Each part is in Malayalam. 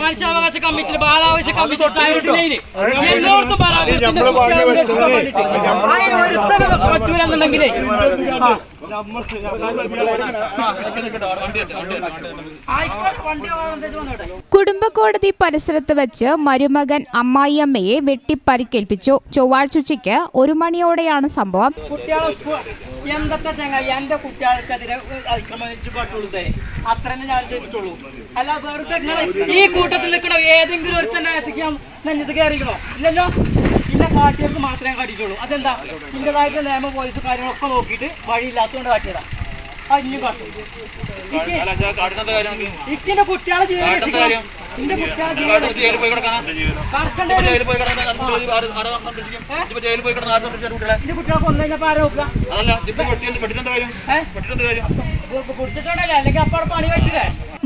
മനുഷ്യാവകാശ കമ്മീഷൻ ബാലാവകാശ കമ്മീഷൻ എല്ലായിടത്തും. കുടുംബക്കോടതി പരിസരത്ത് വെച്ച് മരുമകൻ അമ്മായിയമ്മയെ വെട്ടിപ്പരിക്കേൽപ്പിച്ചു. ചൊവ്വാഴ്ച ഉച്ചയ്ക്ക് ഒരു മണിയോടെയാണ് സംഭവം. എന്തൊക്കെ ചങ്ങായി? എന്റെ കുട്ടികൾക്കെതിരെ അതിക്രമിച്ചു അത്ര തന്നെ ഞാൻ ചെയ്തിട്ടുള്ളൂ അല്ല വെറുതെ ഈ കൂട്ടത്തിൽ നിൽക്കണോ ഏതെങ്കിലും ഒരു തന്നെ എത്തിക്കാൻ നെഞ്ഞത് കയറിക്കണോ? ഇല്ലല്ലോ. ഇന്നെ കാട്ടിയവർക്ക് മാത്രമേ കാട്ടിയിട്ടുള്ളൂ. അതെന്താ? ഇന്റേതായിട്ട് നിയമ പോലീസ് കാര്യങ്ങളൊക്കെ നോക്കിയിട്ട് വഴിയില്ലാത്തതുകൊണ്ട് കാട്ടിയതാ. അഞ്ഞു കാട്ടും. ഇക്കിന്റെ കുട്ടികളെ ജീവൻ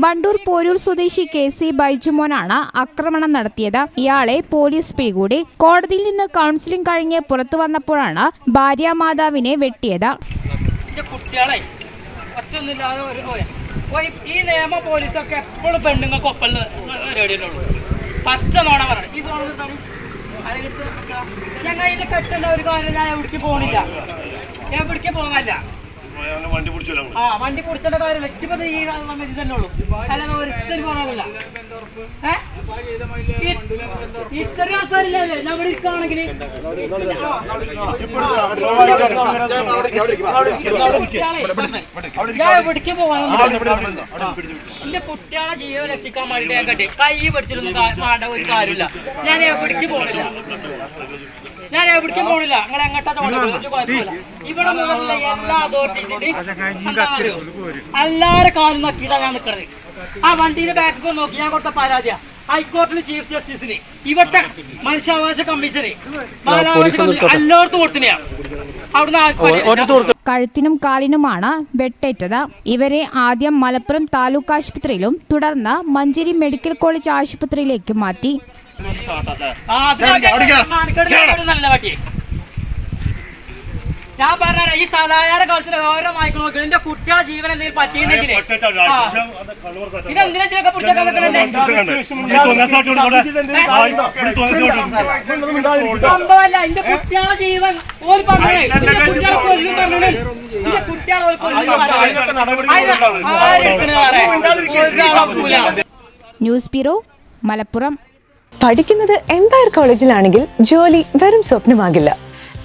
വണ്ടൂർ പോരൂർ സ്വദേശി കെ സി ബൈജുമോനാണ് ആക്രമണം നടത്തിയത്. ഇയാളെ പോലീസ് പിടികൂടി. കോടതിയിൽ നിന്ന് കൗൺസിലിംഗ് കഴിഞ്ഞ് പുറത്തു വന്നപ്പോഴാണ് ഭാര്യ ഭാര്യാമാതാവിനെ വെട്ടിയത്. ഈ നിയമ പോലീസൊക്കെ എപ്പോഴും പെണ്ണുങ്ങൾക്ക് ഒപ്പം പരിപാടിയുള്ളൂ പച്ച നോണ പറയണം. ഈ ഫോൺ ഞങ്ങൾ ഇതിന്റെ കെട്ടേണ്ട ഒരു കാര്യം ഞാൻ എവിടേക്ക് പോണില്ല. ഞാൻ എവിടേക്ക് പോകാനില്ല. വണ്ടി ആ വണ്ടി പിടിച്ചേണ്ട കാര്യം വ്യക്തിപത ഈ തന്നെ ഉള്ളൂ. അല്ലാതെ ഒരിക്കലും പോകാനില്ല ഏഹ് ഇത്രയും ആൾക്കാരില്ലേ നമ്മൾ ഇക്കാണെങ്കിൽ എന്റെ കുട്ടികളെ ജീവൻ രക്ഷിക്കാൻ വേണ്ടിട്ട് ഞാൻ കൈ പിടിച്ചിട്ടൊന്നും ഒരു കാര്യമില്ല ഞാൻ എവിടേക്ക് പോണില്ല ഞാൻ എവിടേക്കും പോണില്ല നിങ്ങൾ എങ്ങോട്ടാ തോന്നുന്നത് ഇവിടെ മുതലുള്ള എല്ലാ അതോറിറ്റീസിന്റെയും എല്ലാരെ കാലും നോക്കിയിട്ടാണ് ഞാൻ നിൽക്കുന്നത് ആ വണ്ടിയുടെ ബാക്കൊക്കെ നോക്കി ഞാൻ കൊടുത്ത പരാതിയാ. ഹൈക്കോടതി ചീഫ് ജസ്റ്റിസിന്. ഇവിടുത്തെ മനുഷ്യാവകാശ കമ്മീഷന്. ബാലാവകാശ കമ്മീഷൻ എല്ലായിടത്തും കൊടുത്തിനെയാ അവിടുന്ന് ആർക്കും കഴുത്തിനും കാലിനുമാണ് വെട്ടേറ്റത്. ഇവരെ ആദ്യം മലപ്പുറം താലൂക്ക് ആശുപത്രിയിലും തുടർന്ന് മഞ്ചേരി മെഡിക്കൽ കോളേജ് ആശുപത്രിയിലേക്ക് മാറ്റി. ഞാൻ പറഞ്ഞ ഈ സദാചാര കളിച്ചിട്ട് ഓരോ മൈക്ക് നോക്കി എന്റെ കുട്ടികളെ ജീവൻ എന്തെങ്കിലും പറ്റിയിട്ടുണ്ടെങ്കിൽ പിന്നെ എന്തിനാ എന്റെ കുട്ടികളെ ജീവൻ ഒരു പറഞ്ഞേ കുട്ടികളെ കൊല്ലും പറഞ്ഞേ എന്റെ കുട്ടികളെ ഓര് കൊല്ലും പറഞ്ഞേ ആരെടുക്കണേ ഒരാളെ ന്യൂസ് ബ്യൂറോ മലപ്പുറം പഠിക്കുന്നത് എംപയർ കോളേജിലാണെങ്കിൽ ജോലി വെറും സ്വപ്നമാകില്ല